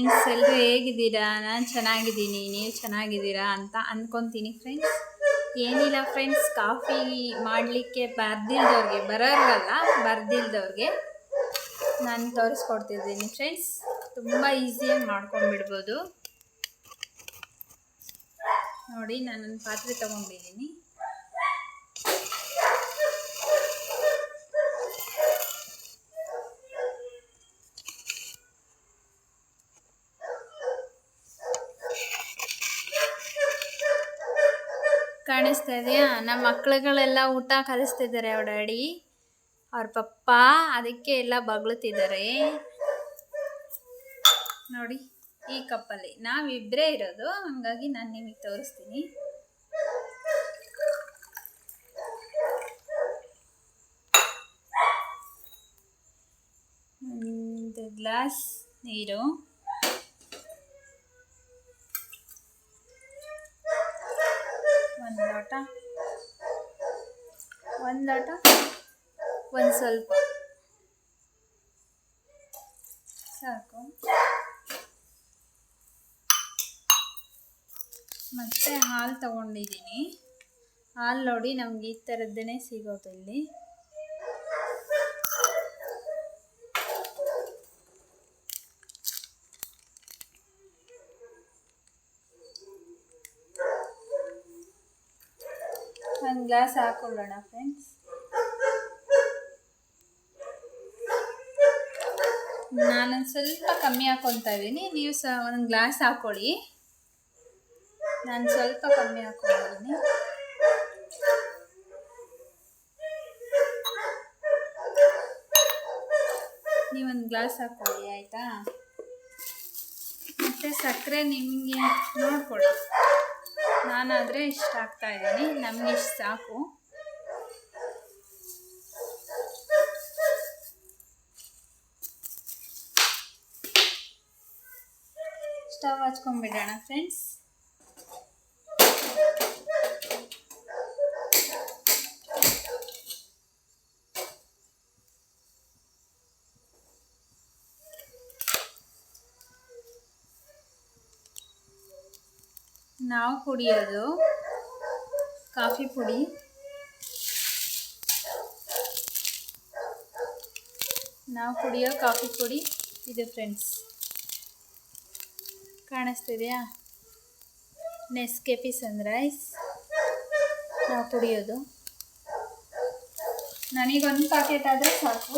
Friends ಎಲ್ಲರೂ ಹೇಗಿದ್ದೀರಾ? ನಾನು ಚೆನ್ನಾಗಿದ್ದೀನಿ. ನೀವು ಚೆನ್ನಾಗಿದ್ದೀರಾ ಅಂತ ಅಂದ್ಕೊತೀನಿ ಫ್ರೆಂಡ್ಸ್ ಏನಿಲ್ಲ ಫ್ರೆಂಡ್ಸ್ ಕಾಫಿ ಮಾಡಲಿಕ್ಕೆ ಬರ್ದಿಲ್ದವ್ರಿಗೆ, ಬರೋರ್ಗಲ್ಲ, ಬರ್ದಿಲ್ದವ್ರಿಗೆ ನಾನು ತೋರಿಸ್ಕೊಡ್ತಿದ್ದೀನಿ ಫ್ರೆಂಡ್ಸ್ ತುಂಬ ಈಸಿಯಾಗಿ ಮಾಡ್ಕೊಂಡ್ಬಿಡ್ಬೋದು. ನೋಡಿ, ನಾನೊಂದು ಪಾತ್ರೆ ತೊಗೊಂಡಿದ್ದೀನಿ ಕಾಣಿಸ್ತಾ ಇದೆಯಾ? ನಮ್ಮ ಮಕ್ಳುಗಳೆಲ್ಲ ಊಟ ಕಲಿಸ್ತಿದ್ದಾರೆ ಅವ್ರ ಡ್ಯಾಡಿ. ಅವ್ರ ಪಪ್ಪ ಅದಕ್ಕೆ ಎಲ್ಲ ಬಗ್ಳುತ್ತಿದ್ದಾರೆ ನೋಡಿ, ಈ ಕಪ್ಪಲ್ಲಿ. ನಾವಿಬ್ಬರೇ ಇರೋದು, ಹಂಗಾಗಿ ನಾನು ನಿಮಗೆ ತೋರಿಸ್ತೀನಿ. ಒಂದು ಗ್ಲಾಸ್ ನೀರು ಒಂದು ಲೋಟ ಒಂದು ಲೋಟ, ಒಂದು ಸ್ವಲ್ಪ. ಸಾಕು. ಮತ್ತು ಹಾಲು ತಗೊಂಡಿದ್ದೀನಿ. ಹಾಲು ನೋಡಿ ನಮ್ಗೆ ಈ ಥರದ್ದೇ ಸಿಗೋದು ಇಲ್ಲಿ. ಒಂದು ಗ್ಲಾಸ್ ಹಾಕೊಳ್ಳೋಣ ಫ್ರೆಂಡ್ಸ್ ನಾನೊಂದು ಸ್ವಲ್ಪ ಕಮ್ಮಿ ಹಾಕೊತಾ ಇದ್ದೀನಿ. ನೀವು ಸಹ ಒಂದು ಗ್ಲಾಸ್ ಹಾಕೊಳ್ಳಿ. ನಾನು ಸ್ವಲ್ಪ ಕಮ್ಮಿ ಹಾಕೊಂಡಿದ್ದೀನಿ ನೀವೊಂದು ಗ್ಲಾಸ್ ಹಾಕೊಳ್ಳಿ, ಆಯಿತಾ? ಮತ್ತು ಸಕ್ಕರೆ ನಿಮಗೆ ನೋಡ್ಕೊಳ್ಳಿ ನಾನಾದರೆ ಇಷ್ಟ ಆಗ್ತಾ ಇದ್ದೀನಿ. ನಮಗೆ ಇಷ್ಟು ಸಾಕು. ಸ್ಟವ್ ಹಚ್ಕೊಂಡ್ಬಿಡೋಣ ಫ್ರೆಂಡ್ಸ್ ನಾವು ಕುಡಿಯೋದು ಕಾಫಿ ಪುಡಿ. ನಾವು ಕುಡಿಯೋ ಕಾಫಿ ಪುಡಿ ಇದು ಫ್ರೆಂಡ್ಸ್ ಕಾಣಿಸ್ತಿದೆಯಾ? ನೆಸ್ಕೆಪಿ ಸನ್ರೈಸ್ ನಾವು ಕುಡಿಯೋದು ನನಗೊಂದು ಪ್ಯಾಕೆಟ್ ಆದರೆ ಸಾಕು.